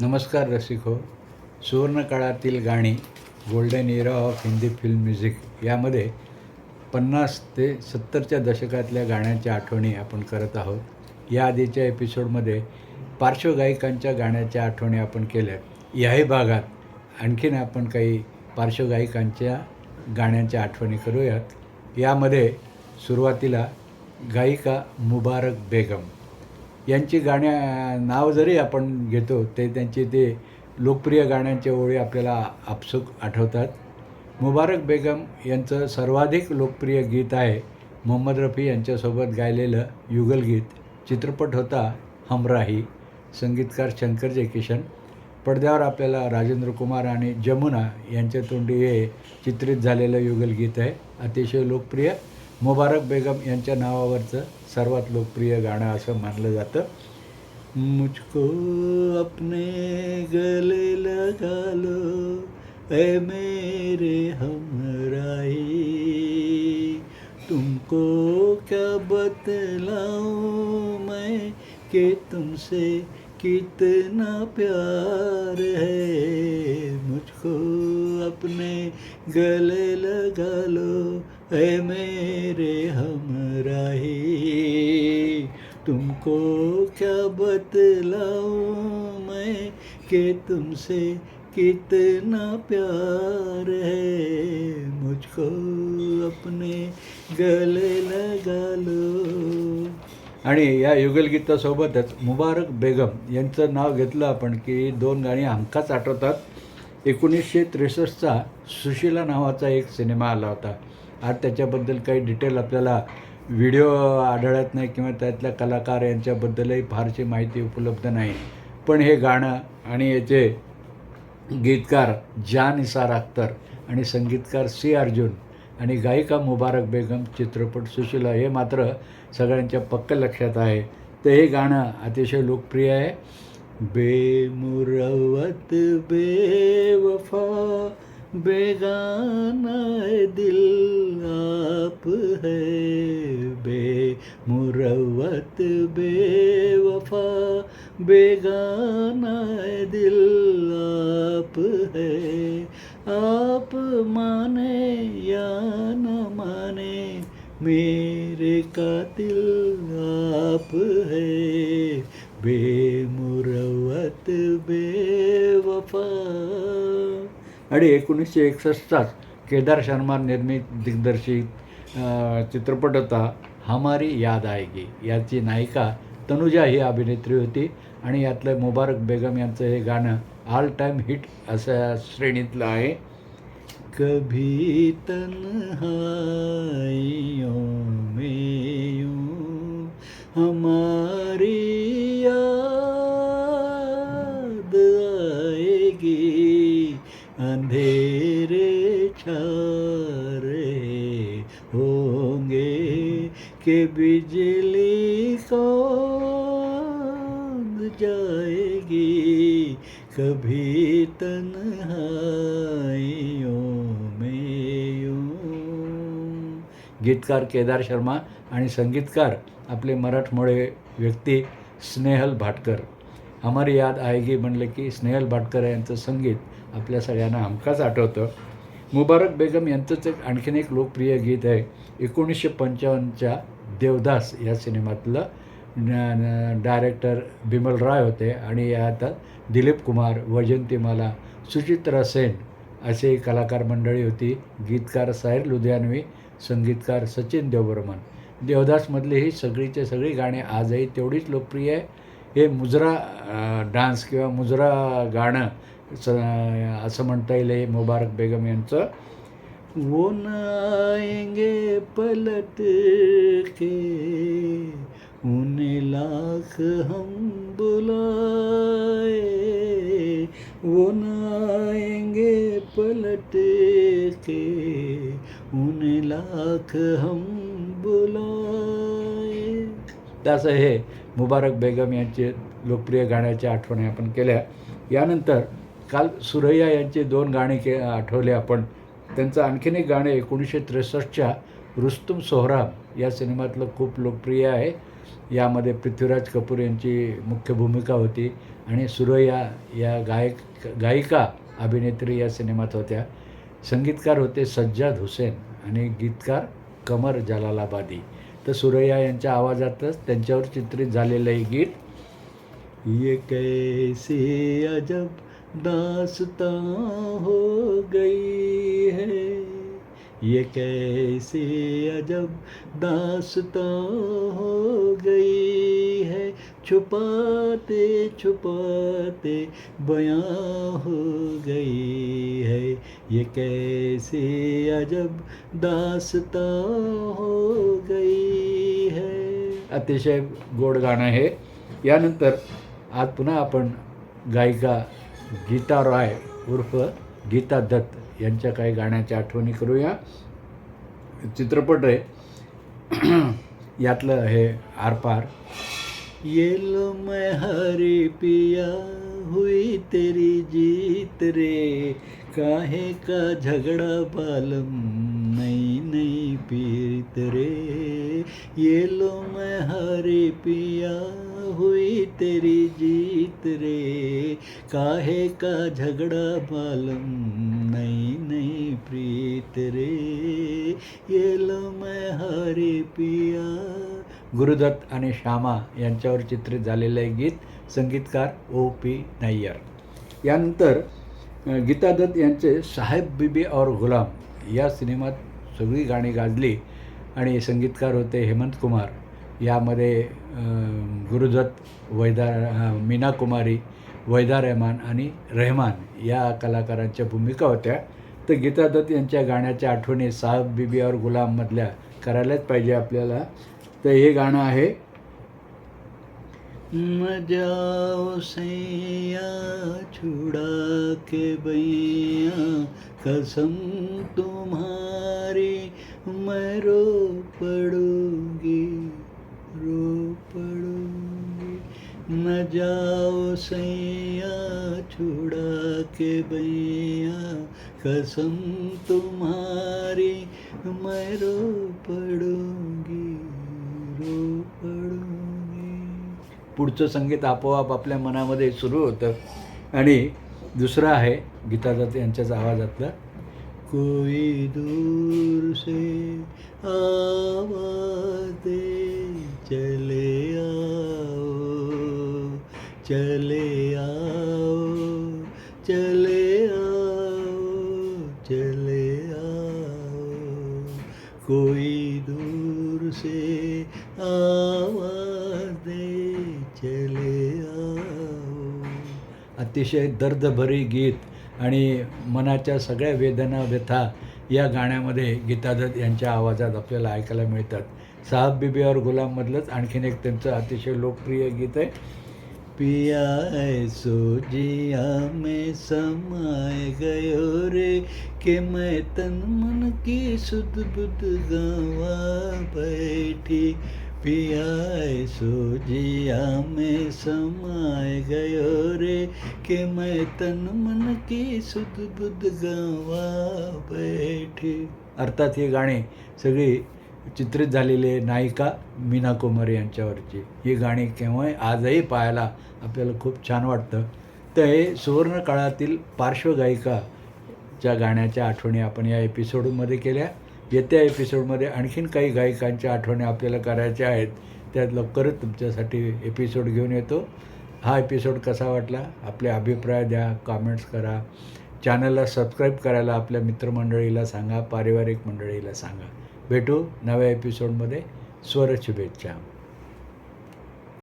नमस्कार रसिक. हो सुवर्णकाळातील गाणी golden era of Hindi film music यामध्ये पन्नास ते सत्तरच्या दशकातल्या गाण्याच्या आठवणी आपण करत आहोत. या आधीच्या एपिसोडमध्ये पार्श्वगायिकांच्या गाण्याच्या आठवणी आपण केल्या. याही भागात आणखीन आपण काही पार्श्वगायिकांच्या गाण्याच्या आठवणी करूयात. यामध्ये सुरुवातीला गायिका मुबारक बेगम. यांची गाण्या नाव जरी आपण घेतो ते त्यांचे ते लोकप्रिय गाण्यांच्या ओळी आपल्याला आपसूक आठवतात. मुबारक बेगम यांचं सर्वाधिक लोकप्रिय गीत आहे मोहम्मद रफी यांच्यासोबत गायलेलं युगलगीत चित्रपट होता हमराही संगीतकार शंकर जयकिशन. पडद्यावर आपल्याला राजेंद्र कुमार आणि जमुना यांच्या तोंडी हे चित्रित झालेलं युगलगीत आहे. अतिशय लोकप्रिय मुबारक बेगम यांच्या नावावरचं सर्वात लोकप्रिय गाणं असं मानलं जातं. मुझको अपने गले लगा लो ए मेरे हमराही तुमको क्या बतलाऊं मैं कि तुमसे कितना प्यार है? मुझको अपने गले लगा लो ए मेरे हमराही तुमको क्या बतलाऊं मैं कि तुमसे कितना प्यार है? मुझको अपने गले लगा लो। आणि या युगलगीतासोबतच मुबारक बेगम यांचं नाव घेतलं आपण की दोन गाणी हमखाच आठवतात. एकोणीसशे त्रेसष्टचा सुशिला नावाचा एक सिनेमा आला होता. आज त्याच्याबद्दल काही डिटेल आपल्याला व्हिडिओ आढळत नाही किंवा त्यातल्या कलाकार यांच्याबद्दलही फारशी माहिती उपलब्ध नाही. पण हे गाणं आणि याचे गीतकार जान इसार अख्तर आणि संगीतकार सी अर्जुन आणि गायिका मुबारक बेगम चित्रपट सुशिला हे मात्र सगळ्यांच्या पक्क लक्षात आहे. तर हे गाणं अतिशय लोकप्रिय आहे. बेमुरवत बेवफा बेगाना दिल बेवफा बेगाना दिल आप है। आप माने या न माने मेरे कातिल आप है। बेमुरवत बेवफा। आणि एकोणीसशे एकसष्टचाच केदार शर्मा निर्मित दिग्दर्शित चित्रपट होता. हमारी याद आएगी. याची नायिका तनुजा ही अभिनेत्री होती आणि यातलं मुबारक बेगम यांचं हे गाणं ऑल टाईम हिट अशा श्रेणीतलं आहे. कभी तन्हाइयों में हमारी बिजली को जाएगी कभी तन्हाइयों में यूं। गीतकार केदार शर्मा आणि संगीतकार आपले मराठमोळे व्यक्ती स्नेहल भाटकर. हमारी याद आएगी म्हणलं की स्नेहल भाटकर यांचं संगीत आपल्या सगळ्यांना हमखास आठवतं. मुबारक बेगम यांचंच एक आणखीन एक लोकप्रिय गीत आहे. एकोणीसशे पंचावन्नच्या देवदास या सिनेमातलं न- डायरेक्टर बिमल राय होते आणि यात दिलीप कुमार वैजंतीमाला सुचित्रा सेन असे कलाकार मंडळी होती. गीतकार साहिर लुधियानवी संगीतकार सचिन देवबर्मन देवदासमधली ही सगळीच्या सगळी गाणी आजही तेवढीच लोकप्रिय आहे. हे मुजरा डान्स किंवा मुजरा गाणं स असं म्हणता येईल हे मुबारक बेगम यांचं. वो न आएंगे पलट के। उन्हें लाख हम बुलाए। वो न आएंगे पलट के। उन्हें लाख हम बुलाए। तसं हे मुबारक बेगम यांचे लोकप्रिय गाण्याच्या आठवणी आपण केल्या. यानंतर काल सुरैया यांचे दोन गाणी के आठवले आपण. त्यांचं आणखीन एक गाणं एकोणीसशे त्रेसष्टच्या रुस्तुम सोहराब या सिनेमातलं खूप लोकप्रिय आहे. यामध्ये पृथ्वीराज कपूर यांची मुख्य भूमिका होती आणि सुरैया या गायक गायिका अभिनेत्री या सिनेमात होत्या. संगीतकार होते सज्जाद हुसेन आणि गीतकार कमर जलालाबादी. तर सुरैया यांच्या आवाजातच त्यांच्यावर चित्रित झालेलं हे गीत ये कैसी अजब दास्तां हो गई है। ये कैसे अजब दासता हो गई है। छुपाते छुपाते बयां हो गई है। ये कैसे अजब दासता हो गई है। अतिशय गोड गाणं हे यानंतर आज पुन्हा आपण गायिका गीता रॉय उर्फ गीता दत्त यांच्या काही गाण्याच्या आठवणी करूया. चित्रपट आहे. यातलं हे आरपार. ये मैं हरी पिया हुई तेरी जीत रे। काहे का झगड़ा बालम नई नई पीत रे। ये लो मैं हरी पिया हुई तेरी जीत रे। काहे का झगड़ा बालम नई नई प्रीत रे। ये लो मैं हरी पिया गुरुदत्त आणि श्यामा यांच्यावर चित्रित झालेलं आहे गीत संगीतकार ओ पी नय्यर. यानंतर गीता दत्त यांचे साहेब बीबी और गुलाम या सिनेमात सगळी गाणी गाजली आणि संगीतकार होते हेमंत कुमार. यामध्ये गुरुदत्त वैदा मीना कुमारी वैदा रहमान आणि रहमान या कलाकारांच्या भूमिका होत्या. तर गीता दत्त यांच्या गाण्याच्या आठवणी साहेब बीबी और गुलाममधल्या करायलाच पाहिजे आपल्याला. तर हे गाणं न जाओ सैया छुड़ा के बैया कसम तुम्हारी मैं रो पड़ूँगी रो पड़ूँगी। न जाओ सैया छुड़ा के बैया कसम तुम्हारी मैं रो पड़ूँगी। पुढचं संगीत आपोआप आपल्या मनामध्ये सुरू होतं. आणि दुसरं आहे गीता दत्त यांच्याच आवाजातलं कोई दूर से आवाते दे चले आओ चले आओ चले आओ चले आओ कोई दूर से आवा अतिशय दर्दभरी गीत आणि मनाच्या सगळ्या वेदना व्यथा या गाण्यामध्ये गीतादत्त यांच्या आवाजात आपल्याला ऐकायला मिळतात. साहब बीबी और गुलाममधलंच आणखीन एक त्यांचं अतिशय लोकप्रिय गीत आहे. पिया ऐसो जिया में समाय गयो हो रे के मैं तन मन की सुध बुध गवा बैठी। पिया सोजिया में समाए गयो रे के मैं तन मन की सुध बुध गवा बैठे। अर्थात ही गाणे सगळी चित्रित झालेले नायिका मीना कुमारी यांच्यावरची. ही गाणी केव्हाही आजही पाहायला आपल्याला खूप छान वाटतं. तर हे सुवर्ण काळातील पार्श्वगायिकाच्या गाण्याच्या आठवणी आपण या एपिसोडमध्ये केल्या येत्या एपिसोडमध्ये आणखीन काही गायिकांच्या आठवणी आपल्याला करायच्या आहेत त्यात लवकरच तुमच्यासाठी एपिसोड घेऊन येतो. हा एपिसोड कसा वाटला? आपले अभिप्राय द्या कॉमेंट्स करा. चॅनलला सबस्क्राईब करायला आपल्या मित्रमंडळीला सांगा पारिवारिक मंडळीला सांगा. भेटू नव्या एपिसोडमध्ये. स्वर शुभेच्छा